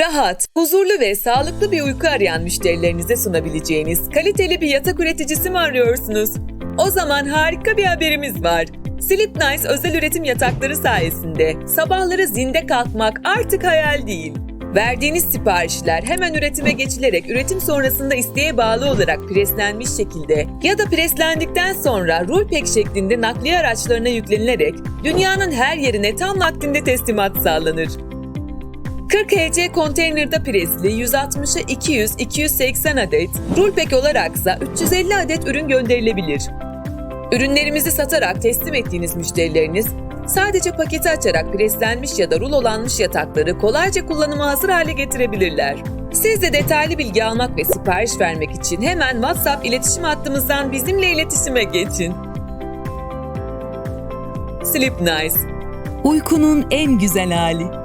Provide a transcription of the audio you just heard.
Rahat, huzurlu ve sağlıklı bir uyku arayan müşterilerinize sunabileceğiniz kaliteli bir yatak üreticisi mi arıyorsunuz? O zaman harika bir haberimiz var. Sleep Nice özel üretim yatakları sayesinde sabahları zinde kalkmak artık hayal değil. Verdiğiniz siparişler hemen üretime geçilerek üretim sonrasında isteğe bağlı olarak preslenmiş şekilde ya da preslendikten sonra rulpek şeklinde nakliye araçlarına yüklenilerek dünyanın her yerine tam vaktinde teslimat sağlanır. 40 HC konteynerda presli 160'a 200-280 adet, rulpek olaraksa 350 adet ürün gönderilebilir. Ürünlerimizi satarak teslim ettiğiniz müşterileriniz sadece paketi açarak preslenmiş ya da rulolanmış yatakları kolayca kullanıma hazır hale getirebilirler. Siz de detaylı bilgi almak ve sipariş vermek için hemen WhatsApp iletişim hattımızdan bizimle iletişime geçin. Sleep Nice Uykunun en güzel hali.